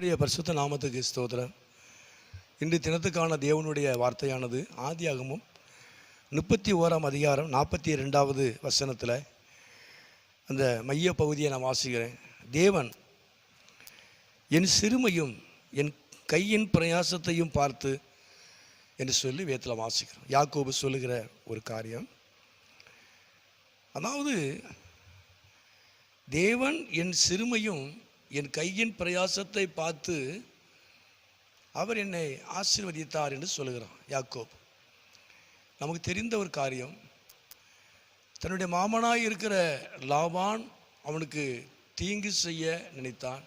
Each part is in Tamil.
பரிசுத்த நாமத்துக்கு ஸ்தோத்திரம். இன்று தினத்துக்கான தேவனுடைய வார்த்தையானது ஆதியாகமும் முப்பத்தி ஓராம் அதிகாரம் நாற்பத்தி ரெண்டாவது வசனத்தில் அந்த மைய பகுதியை நான் வாசிக்கிறேன். தேவன் என் சிறுமையும் என் கையின் பிரயாசத்தையும் பார்த்து என்று சொல்லி வேத்தில் வாசிக்கிறோம். யாக்கோபு சொல்லுகிற ஒரு காரியம். அதாவது தேவன் என் சிறுமையும் என் கையின் பிரயாசத்தை பார்த்து அவர் என்னை ஆசீர்வதித்தார் என்று சொல்லுகிறான் யாக்கோப். நமக்கு தெரிந்த ஒரு காரியம். தன்னுடைய மாமனாய் இருக்கிற லாபான் அவனுக்கு தீங்கு செய்ய நினைத்தான்.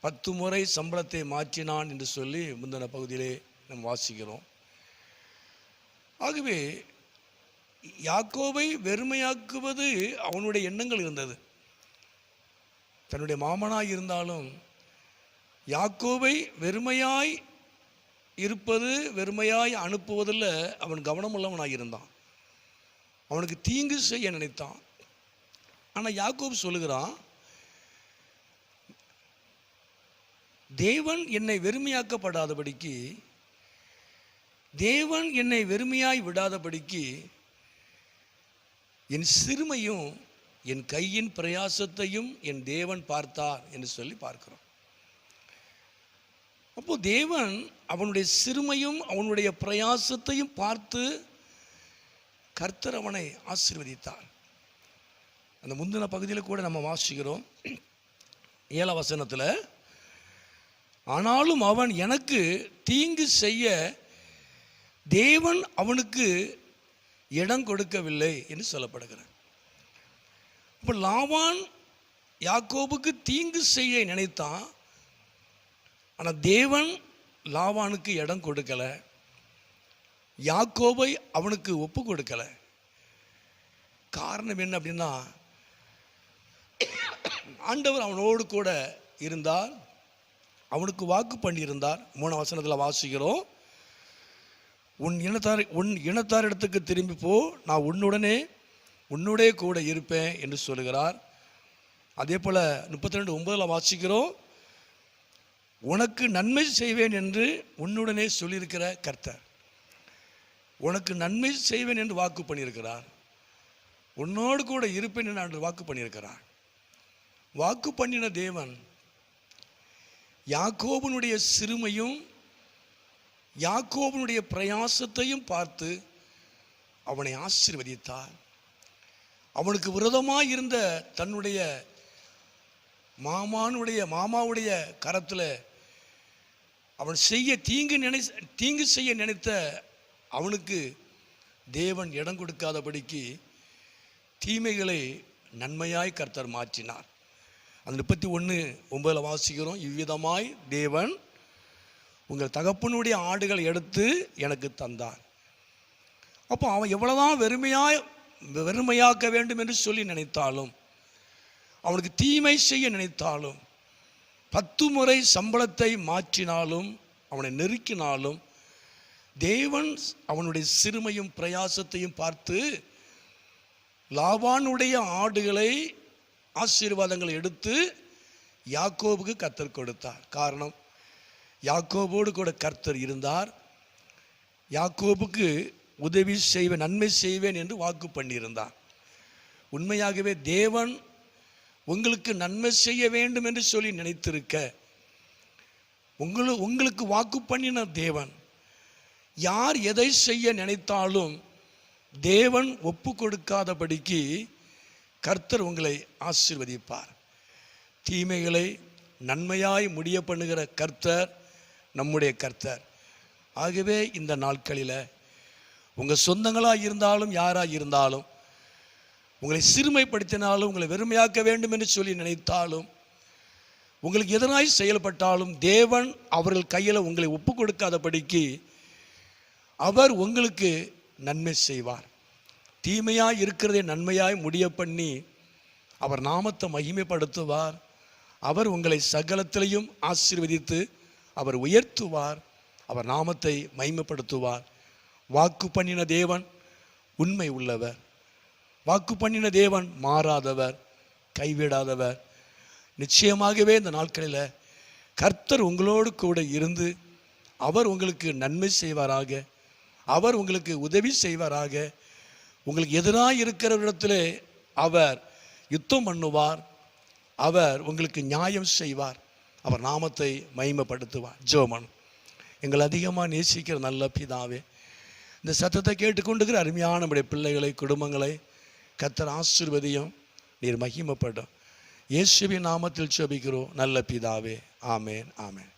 பத்து முறை சம்பளத்தை மாற்றினான் என்று சொல்லி முந்தின பகுதியிலே நாம் வாசிக்கிறோம். ஆகவே யாக்கோவை வெறுமையாக்குவது அவனுடைய எண்ணங்கள் இருந்தது. தன்னுடைய மாமனாய் இருந்தாலும் யாக்கோவை வெறுமையாய் இருப்பது வெறுமையாய் அனுப்புவதில் அவன் கவனமுள்ளவனாக இருந்தான். அவனுக்கு தீங்கு செய்ய நினைத்தான். ஆனால் யாக்கோப் சொல்லுகிறான் தேவன் என்னை வெறுமையாக்கப்படாதபடிக்கு தேவன் என்னை வெறுமையாய் விடாதபடிக்கு என் சிறுமையும் என் கையின் பிரயாசத்தையும் என் தேவன் பார்த்தார் என்று சொல்லி பார்க்கிறோம். அப்போ தேவன் அவனுடைய சிறுமையும் அவனுடைய பிரயாசத்தையும் பார்த்து கர்த்தர் அவனை ஆசீர்வதித்தார். அந்த முந்தின பகுதியில் கூட நம்ம வாசிக்கிறோம். ஏழ வசனத்தில் ஆனாலும் அவன் எனக்கு தீங்கு செய்ய தேவன் அவனுக்கு இடம் கொடுக்கவில்லை என்று சொல்லப்படுகிறான் இப்போ லாவான் யாக்கோபுக்கு தீங்கு செய்ய நினைத்தான். ஆனால் தேவன் லாவானுக்கு இடம் கொடுக்கலை. யாக்கோபை அவனுக்கு ஒப்பு கொடுக்கலை. காரணம் என்ன அப்படின்னா ஆண்டவர் அவனோடு கூட இருந்தார். அவனுக்கு வாக்கு பண்ணியிருந்தார். மூணு வசனத்தில் வாசிக்கிறோம். உன் இனத்தார் உன் இனத்தார் இடத்துக்கு திரும்பி போ. நான் உன்னுடனே உன்னுடைய கூட இருப்பேன் என்று சொல்லுகிறார். அதே போல் முப்பத்தி ரெண்டு ஒன்பதில் வாசிக்கிறோம். உனக்கு நன்மை செய்வேன் என்று உன்னுடனே சொல்லியிருக்கிற கர்த்தர். உனக்கு நன்மை செய்வேன் என்று வாக்கு பண்ணியிருக்கிறார். உன்னோடு கூட இருப்பேன் என்று அன்று வாக்கு பண்ணியிருக்கிறார். வாக்கு பண்ணின தேவன் யாக்கோபனுடைய சிறுமையும் யாக்கோபனுடைய பிரயாசத்தையும் பார்த்து அவனை ஆசீர்வதித்தார். அவனுக்கு விரதமாக இருந்த தன்னுடைய மாமானுடைய மாமாவுடைய கரத்தில் அவன் செய்ய தீங்கு நினை தீங்கு செய்ய நினைத்த அவனுக்கு தேவன் இடம் கொடுக்காதபடிக்கு தீமைகளை நன்மையாய் கர்த்தர் மாற்றினார். அந்த முப்பத்தி ஒன்று ஒன்பதில் வாசிக்கிறோம். இவ்விதமாய் தேவன் உங்கள் தகப்பனுடைய ஆடுகளை எடுத்து எனக்கு தந்தார். அப்போ அவன் எவ்வளோதான் வெறுமையாக வெறுமையாக்க வேண்டும் என்று சொல்லி நினைத்தாலும் அவனுக்கு தீமை செய்ய நினைத்தாலும் பத்து முறை சம்பளத்தை மாற்றினாலும் அவனை நெருக்கினாலும் தேவன் அவனுடைய சிறுமையும் பிரயாசத்தையும் பார்த்து லாபானுடைய ஆடுகளை ஆசீர்வாதங்களை எடுத்து யாக்கோபுக்கு கர்த்தர் கொடுத்தார். காரணம் யாக்கோபோடு கூட கர்த்தர் இருந்தார். யாக்கோபுக்கு உதவி செய்வேன் நன்மை செய்வேன் என்று வாக்கு பண்ணியிருந்தார் உண்மையாகவே தேவன் உங்களுக்கு நன்மை செய்ய வேண்டும் என்று சொல்லி நினைத்திருக்க உங்களு உங்களுக்கு வாக்கு பண்ணின தேவன் யார் எதை செய்ய நினைத்தாலும் தேவன் ஒப்பு கொடுக்காதபடிக்கு கர்த்தர் உங்களை ஆசீர்வதிப்பார். தீமைகளை நன்மையாய் முடிய பண்ணுகிற கர்த்தர் நம்முடைய கர்த்தர். ஆகவே இந்த நாட்களில் உங்கள் சொந்தங்களாக இருந்தாலும் யாராக இருந்தாலும் உங்களை சிறுமைப்படுத்தினாலும் உங்களை வெறுமையாக்க வேண்டும் என்று சொல்லி நினைத்தாலும் உங்களுக்கு எதனாய் செயல்பட்டாலும் தேவன் அவர்கள் கையில் உங்களை ஒப்பு கொடுக்காதபடிக்கு அவர் உங்களுக்கு நன்மை செய்வார். தீமையாக இருக்கிறதை நன்மையாய் முடிய பண்ணி அவர் நாமத்தை மகிமைப்படுத்துவார். அவர் உங்களை சகலத்திலையும் ஆசீர்வதித்து அவர் உயர்த்துவார். அவர் நாமத்தை மகிமைப்படுத்துவார். வாக்கு பண்ணின தேவன் உண்மை உள்ளவர். வாக்கு பண்ணின தேவன் மாறாதவர் கைவிடாதவர். நிச்சயமாகவே இந்த நாட்களில் கர்த்தர் உங்களோடு கூட இருந்து அவர் உங்களுக்கு நன்மை செய்வாராக அவர் உங்களுக்கு உதவி செய்வாராக. உங்களுக்கு எதிராக இருக்கிறவரிடத்திலே அவர் யுத்தம் பண்ணுவார் அவர் உங்களுக்கு நியாயம் செய்வார் அவர் நாமத்தை மகிமைப்படுத்துவார். ஜோமன் எங்களை அதிகமாக நேசிக்கிற நல்ல பிதாவே இந்த சத்தத்தை கேட்டுக்கொண்டுக்கிற அருமையான நம்முடைய பிள்ளைகளை குடும்பங்களை கத்தர் ஆசிர்வதியும் நீர் மகிமப்படும். இயேசுவின் நாமத்தில் செபிக்கிறோம் நல்ல பிதாவே. ஆமேன் ஆமேன்.